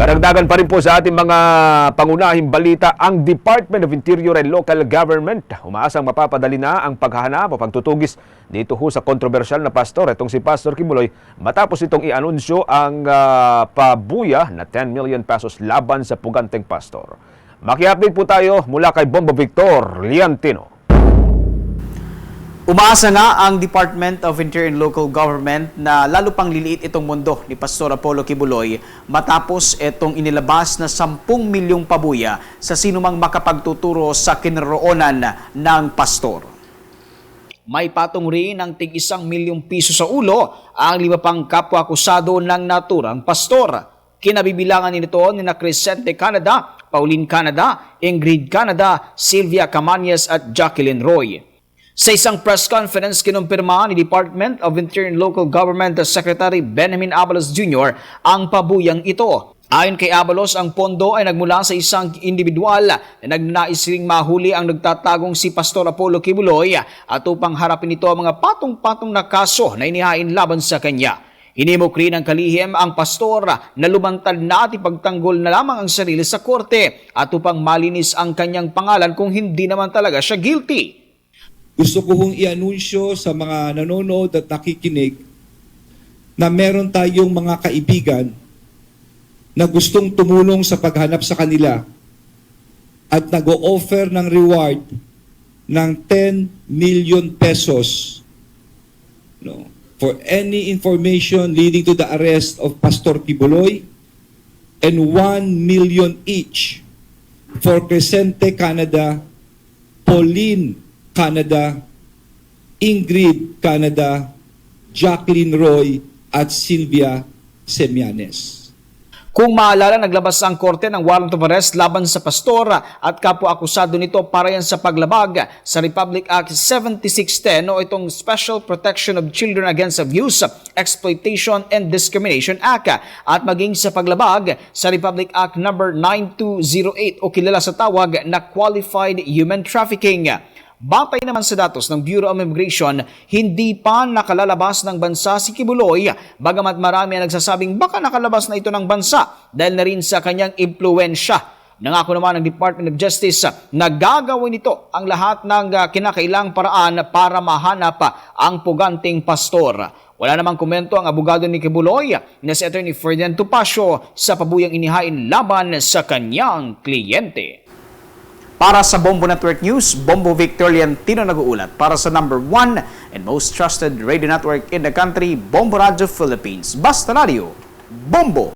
Karagdagan pa rin po sa ating mga pangunahing balita ang Department of Interior and Local Government. Umaasang mapapadali na ang paghahanap o pagtutugis dito ho sa kontrobersyal na pastor. Itong si Pastor Kimuloy matapos itong i-anunsyo ang ah, pabuya na 10 million pesos laban sa puganteng pastor. Maki-update po tayo mula kay Bombo Victor Liantino. Umaasa nga ang Department of Interior and Local Government na lalo pang liliit itong mundo ni Pastor Apollo Kibuloy matapos itong inilabas na 10 milyong pabuya sa sinumang makapagtuturo sa kinaroonan ng pastor. May patong rin ng tig isang milyong piso sa ulo ang lima pang kapwa-akusado ng naturang pastor. Kinabibilangan nito ni na Crescente Canada, Pauline Canada, Ingrid Canada, Sylvia Camanias at Jacqueline Roy. Sa isang press conference, kinumpirma ni Department of Interior and Local Government Secretary Benjamin Abalos Jr. ang pabuyang ito. Ayon kay Abalos, ang pondo ay nagmula sa isang individual na nagnanais ring mahuli ang nagtatagong si Pastor Apollo Kibuloy at upang harapin ito ang mga patong-patong na kaso na inihain laban sa kanya. Hinimok rin ng kalihim ang pastor na lumantad na at ipagtanggol na lamang ang sarili sa korte at upang malinis ang kanyang pangalan kung hindi naman talaga siya guilty. Gusto ko hong i-anunsyo sa mga nanonood at nakikinig na meron tayong mga kaibigan na gustong tumulong sa paghanap sa kanila at nag-o-offer ng reward ng 10 million pesos no, for any information leading to the arrest of Pastor Kibuloy and 1 million each for Crescente Canada, Pauline Canada, Ingrid Canada, Jacqueline Roy, at Sylvia Semianes. Kung maalala, naglabas ang korte ng warrant of arrest laban sa pastor at kapwa-akusado nito para yan sa paglabag sa Republic Act 7610 o itong Special Protection of Children Against Abuse, Exploitation and Discrimination Act at maging sa paglabag sa Republic Act No. 9208 o kilala sa tawag na Qualified Human Trafficking. Batay naman sa datos ng Bureau of Immigration, hindi pa nakalalabas ng bansa si Kibuloy, bagamat marami ang nagsasabing baka nakalabas na ito ng bansa dahil na rin sa kanyang impluensya. Nangako naman ng Department of Justice na gagawin nito ang lahat ng uh, kinakailang paraan para mahanap ang puganting pastor. Wala namang komento ang abogado ni Kibuloy na si Attorney Ferdinand Tupacio sa pabuyang inihain laban sa kanyang kliyente. Para sa Bombo Network News, Bombo Victor Liantino nag-uulat. Para sa number one and most trusted radio network in the country, Bombo Radio Philippines. Basta Radio, Bombo!